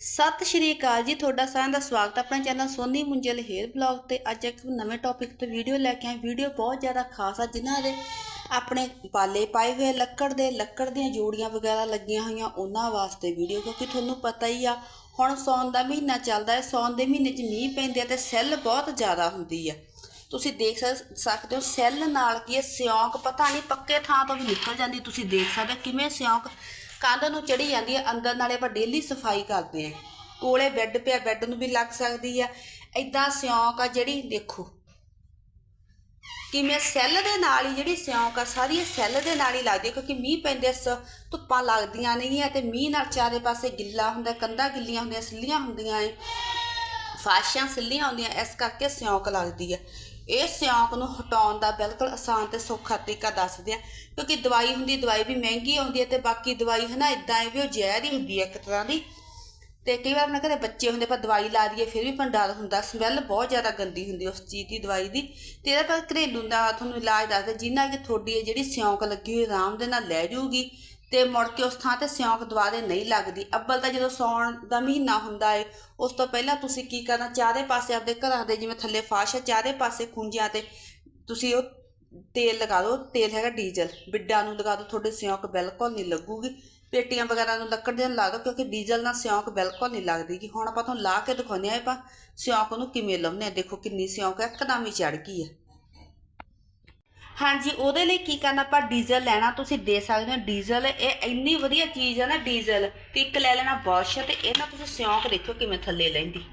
ਸਤਿ ਸ਼੍ਰੀ ਅਕਾਲ ਜੀ, ਤੁਹਾਡਾ ਸਾਰਿਆਂ ਦਾ ਸਵਾਗਤ ਹੈ ਆਪਣੇ channel Soni Munjal hair blog ਤੇ। ਅੱਜ ਇੱਕ ਨਵੇਂ ਟੌਪਿਕ ਤੇ ਵੀਡੀਓ ਲੈ ਕੇ ਆਏ ਵੀਡੀਓ ਬਹੁਤ ਜ਼ਿਆਦਾ ਖਾਸ ਆ, ਜਿਨ੍ਹਾਂ ਦੇ ਆਪਣੇ ਬਾਲੇ ਪਾਏ ਹੋਏ ਲੱਕੜ ਦੇ, ਲੱਕੜ ਦੀਆਂ ਜੋੜੀਆਂ ਵਗੈਰਾ ਲੱਗੀਆਂ ਹੋਈਆਂ ਉਹਨਾਂ ਵਾਸਤੇ ਵੀਡੀਓ ਕਿਉਂਕਿ ਤੁਹਾਨੂੰ ਪਤਾ ਹੀ ਆ, ਹੁਣ ਸੌਣ ਦਾ ਮਹੀਨਾ ਚੱਲਦਾ ਹੈ ਸੌਣ ਦੇ ਮਹੀਨੇ 'ਚ ਮੀਂਹ ਪੈਂਦੇ ਆ ਤੇ ਸੈੱਲ ਬਹੁਤ ਜ਼ਿਆਦਾ ਹੁੰਦੀ ਆ। ਤੁਸੀਂ ਦੇਖ ਸਕਦੇ ਹੋ, ਸੈੱਲ ਨਾਲ ਕੀ ਹੈ ਸਿਉਂਕ ਪਤਾ ਨਹੀਂ ਪੱਕੇ ਥਾਂ ਤੋਂ ਵੀ ਨਿਕਲ ਜਾਂਦੀ, ਤੁਸੀਂ ਦੇਖ ਸਕਦੇ ਹੋ ਕਿਵੇਂ ਸਿਉਂਕ ਕੰਧ ਨੂੰ ਚੜੀ ਜਾਂਦੀ ਹੈ, ਅੰਦਰ ਨਾਲੇ ਆਪਾਂ ਡੇਲੀ ਸਫ਼ਾਈ ਕਰਦੇ ਆ ਕੋਲੇ ਬੈੱਡ ਪਿਆ ਬੈੱਡ ਨੂੰ ਵੀ ਲੱਗ ਸਕਦੀ ਆ। ਐਦਾਂ ਸਿਉਂਕ ਆ ਜਿਹੜੀ, ਦੇਖੋ। ਕਿਵੇਂ ਸੈੱਲ ਦੇ ਨਾਲ ਹੀ ਜਿਹੜੀ ਸਿਉਂਕ ਆ ਸਾਰੀ ਇਹ ਸੈੱਲ ਦੇ ਨਾਲ ਹੀ ਲੱਗਦੀ ਹੈ ਕਿਉਂਕਿ ਮੀਂਹ ਪੈਂਦੇ ਸ, ਧੁੱਪਾਂ ਲੱਗਦੀਆਂ ਨਹੀਂ ਆ ਤੇ ਮੀਂਹ ਨਾਲ ਚਾਰੇ ਪਾਸੇ ਗਿੱਲਾ ਹੁੰਦਾ, ਕੰਧਾਂ ਗਿੱਲੀਆਂ ਹੁੰਦੀਆਂ, ਸਿੱਲੀਆਂ ਹੁੰਦੀਆਂ ਏ। ਫਾਸ਼ਾਂ ਸਿੱਲੀਆਂ ਹੁੰਦੀਆਂ, ਇਸ ਕਰਕੇ ਸਿਉਂਕ ਲੱਗਦੀ ਹੈ ਇਹ ਸਿਉਂਕ ਨੂੰ ਹਟਾਉਣ ਦਾ ਬਿਲਕੁਲ ਆਸਾਨ ਤੇ ਸੌਖਾ ਤਰੀਕਾ ਦੱਸਦੇ ਆ, ਕਿਉਂਕਿ ਦਵਾਈ ਹੁੰਦੀ, ਦਵਾਈ ਵੀ ਮਹਿੰਗੀ ਆਉਂਦੀ ਹੈ ਤੇ ਬਾਕੀ ਦਵਾਈ ਹੈ ਨਾ ਇਦਾਂ ਹੈ ਵੀ ਉਹ ਜ਼ਹਿਰ ਹੀ ਹੁੰਦੀ ਹੈ ਇੱਕ ਤਰ੍ਹਾਂ ਦੀ। ਤੇ ਕਈ ਵਾਰ ਆਪਣੇ ਘਰੇ ਬੱਚੇ ਹੁੰਦੇ ਪਰ ਦਵਾਈ ਲਾ ਦਈਏ, ਫਿਰ ਵੀ ਪਰ ਹੁੰਦਾ, ਸਮੈਲ ਬਹੁਤ ਜ਼ਿਆਦਾ ਗੰਦੀ ਹੁੰਦੀ ਉਸ ਚੀਜ਼ ਦੀ, ਦਵਾਈ ਦੀ। ਤੇ ਇਹਦਾ ਪਰ ਘਰੇਲੂ ਦਾ ਤੁਹਾਨੂੰ ਇਲਾਜ ਦੱਸਦੇ, ਜਿੰਨਾ ਕਿ ਤੁਹਾਡੀ ਇਹ ਜਿਹੜੀ ਸਿਉਂਕ ਲੱਗੀ ਹੋਈ, ਆਰਾਮ ਦੇ ਨਾਲ ਲੈ ਜਾਊਗੀ। ਤੇ ਮੁੜ ਕੇ ਉਸ ਥਾਂ ਤੇ ਸਿਉਂਕ ਦੁਬਾਰੇ ਨਹੀਂ ਲੱਗਦੀ। ਅੱਬਲ ਤਾਂ ਜਦੋਂ ਸੌਣ ਦਾ ਮਹੀਨਾ ਹੁੰਦਾ ਏ, ਉਸ ਤੋਂ ਪਹਿਲਾਂ ਤੁਸੀਂ ਕੀ ਕਰਨਾ? ਚਾਰੇ ਪਾਸੇ ਆਪਦੇ ਘਰਾਂ ਦੇ ਜਿਵੇਂ ਥੱਲੇ ਫਾਸ਼ ਹੈ ਚਾਰੇ ਪਾਸੇ ਖੁੰਝਿਆਂ ਤੇ ਤੁਸੀਂ ਉਹ ਤੇਲ ਲਗਾ ਦਿਓ। ਤੇਲ ਹੈਗਾ ਡੀਜ਼ਲ। ਬਿੱਡਾਂ ਨੂੰ ਲਗਾ ਦਿਓ, ਤੁਹਾਡੇ ਸਿਉਂਕ ਬਿਲਕੁਲ ਨਹੀਂ ਲੱਗੂਗੀ। ਪੇਟੀਆਂ ਵਗੈਰਾ ਨੂੰ ਲੱਕੜ ਦੇ ਨਾਲ ਲਾ ਦਿਓ, ਕਿਉਂਕਿ ਡੀਜ਼ਲ ਨਾਲ ਸਿਉਂਕ ਬਿਲਕੁਲ ਨਹੀਂ ਲੱਗਦੀ ਕਿ ਹੁਣ ਆਪਾਂ ਤੁਹਾਨੂੰ ਲਾ ਕੇ ਦਿਖਾਉਂਦੇ ਆ ਆਪਾਂ ਸਿਉਂਕ ਨੂੰ ਕਿਵੇਂ ਲਾਉਂਦੇ ਆ। ਦੇਖੋ ਕਿੰਨੀ ਸਿਉਂਕ ਇੱਕਦਮ ਹੀ ਚੜ ਗਈ ਹੈ ਹਾਂਜੀ, ਉਹਦੇ ਲਈ ਕੀ ਕਰਨਾ ਆਪਾਂ ਡੀਜ਼ਲ ਲੈਣਾ, ਤੁਸੀਂ ਦੇ ਸਕਦੇ ਹੋ ਡੀਜ਼ਲ। ਇਹ ਇੰਨੀ ਵਧੀਆ ਚੀਜ਼ ਹੈ ਨਾ ਡੀਜ਼ਲ, ਤੇ ਇੱਕ ਲੈ ਲੈਣਾ ਬੁਰਸ਼ ਤੇ ਇਹ ਨਾ ਤੁਸੀਂ ਸਿਉਂਕ ਦੇਖੋ ਕਿਵੇਂ ਥੱਲੇ ਲੈਂਦੀ।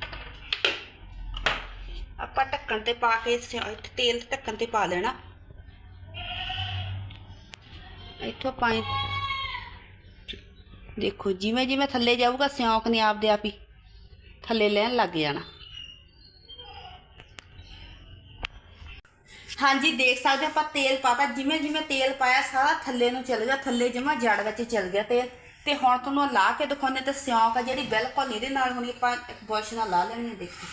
ਆਪਾਂ ਢੱਕਣ ਤੇ ਪਾ ਕੇ ਸਿਉਂ- ਇੱਥੇ ਤੇਲ ਢੱਕਣ ਤੇ ਪਾ ਲੈਣਾ। ਇੱਥੋਂ ਪਾਣੀ ਦੇਖੋ ਜਿਵੇਂ ਜਿਵੇਂ ਥੱਲੇ ਜਾਊਗਾ, ਸਿਉਂਕ ਨੇ ਆਪਦੇ ਆਪ ਹੀ ਥੱਲੇ ਲੈਣ ਲੱਗ ਜਾਣਾ। ਹਾਂਜੀ, ਦੇਖ ਸਕਦੇ ਹੋ ਆਪਾਂ ਤੇਲ ਪਾਤਾ, ਜਿਵੇਂ ਜਿਵੇਂ ਤੇਲ ਪਾਇਆ, ਸਾਰਾ ਥੱਲੇ ਨੂੰ ਚਲ ਗਿਆ, ਥੱਲੇ ਜਮਾ ਜੜ ਵਿੱਚ ਚਲ ਗਿਆ ਤੇਲ। ਤੇ ਹੁਣ ਤੁਹਾਨੂੰ ਆਹ ਲਾ ਕੇ ਦਿਖਾਉਂਦੇ ਤੇ ਸਿਉਂਕ ਆ ਜਿਹੜੀ ਬਿਲਕੁਲ ਇਹਦੇ ਨਾਲ ਹੋਣੀ, ਆਪਾਂ ਇੱਕ ਬੁਰਸ਼ ਨਾਲ ਲਾ ਲੈਣੀ ਹੈ, ਦੇਖੋ।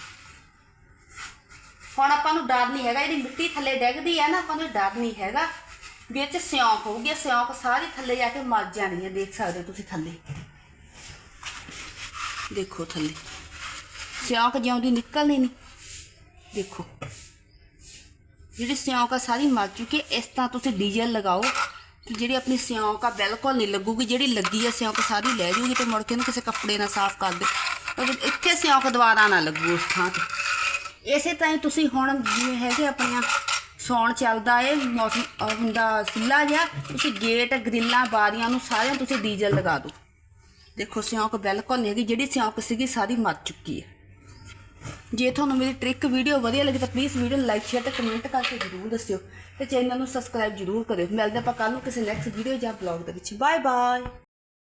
ਹੁਣ ਆਪਾਂ ਨੂੰ ਡਰ ਨਹੀਂ ਹੈਗਾ ਜਿਹੜੀ ਮਿੱਟੀ ਥੱਲੇ ਡਿੱਗਦੀ ਹੈ ਨਾ, ਆਪਾਂ ਨੂੰ ਡਰ ਨਹੀਂ ਹੈਗਾ। ਵੀ ਸਿਉਂਕ ਹੋਊਗੀ ਸਿਉਂਕ ਸਾਰੀ ਥੱਲੇ ਜਾ ਕੇ ਮਰ ਜਾਣੀ ਹੈ ਦੇਖ ਸਕਦੇ ਹੋ ਤੁਸੀਂ ਥੱਲੇ। ਦੇਖੋ ਥੱਲੇ। ਸਿਉਂਕ ਜਿਉਂਦੀ ਨਿਕਲਣੀ ਨਹੀਂ। ਦੇਖੋ। ਜਿਹੜੀ ਸਿਉਂਕ ਆ, ਸਾਰੀ ਮਰ ਚੁੱਕੀ ਹੈ ਇਸ ਤਰ੍ਹਾਂ ਤੁਸੀਂ ਡੀਜ਼ਲ ਲਗਾਓ ਤੇ ਜਿਹੜੀ ਆਪਣੀ ਸਿਉਂਕ ਆ, ਬਿਲਕੁਲ ਨਹੀਂ ਲੱਗੂਗੀ। ਜਿਹੜੀ ਲੱਗੀ ਆ ਸਿਉਂਕ, ਸਾਰੀ ਲੈ ਜੂਗੀ ਤੇ ਮੁੜ ਕੇ ਇਹਨੂੰ ਕਿਸੇ ਕੱਪੜੇ ਨਾਲ ਸਾਫ਼ ਕਰ ਦਿਓ ਕਿਉਂਕਿ ਇੱਥੇ ਸਿਉਂਕ ਦੁਬਾਰਾ ਨਾ ਲੱਗੂ ਉਸ ਥਾਂ ਤੇ। ਇਸੇ ਤਰ੍ਹਾਂ ਹੀ ਤੁਸੀਂ ਹੁਣ ਜਿਵੇਂ ਹੈਗੇ ਆਪਣੀਆਂ ਸੌਣ ਚੱਲਦਾ ਏ, ਮੌਸਮ ਹੁੰਦਾ ਸਿੱਲਾ ਜਿਹਾ, ਤੁਸੀਂ ਗੇਟ, ਗਰਿੱਲਾਂ, ਬਾਰੀਆਂ ਨੂੰ ਸਾਰਿਆਂ ਤੁਸੀਂ ਡੀਜ਼ਲ ਲਗਾ ਦਿਓ। ਦੇਖੋ ਸਿਉਂਕ ਬਿਲਕੁਲ ਨਹੀਂ ਹੈਗੀ, ਜਿਹੜੀ ਸਿਉਂਕ ਸੀਗੀ, ਸਾਰੀ ਮਰ ਚੁੱਕੀ ਹੈ ਜੇ ਤੁਹਾਨੂੰ ਮੇਰੀ ਟ੍ਰਿਕ ਵੀਡੀਓ ਵਧੀਆ ਲੱਗੀ ਤਾਂ ਪਲੀਜ਼ ਵੀਡੀਓ ਨੂੰ ਲਾਈਕ ਸ਼ੇਅਰ ਤੇ ਕਮੈਂਟ ਕਰਕੇ ਜ਼ਰੂਰ ਦੱਸਿਓ ਤੇ ਚੈਨਲ ਨੂੰ ਸਬਸਕ੍ਰਾਈਬ ਜ਼ਰੂਰ ਕਰਿਓ। ਮਿਲਦੇ ਆਪਾਂ ਕੱਲ ਨੂੰ ਕਿਸੇ ਨੈਕਸਟ ਵੀਡੀਓ ਜਾਂ ਬਲੌਗ ਦੇ ਵਿੱਚ। Bye bye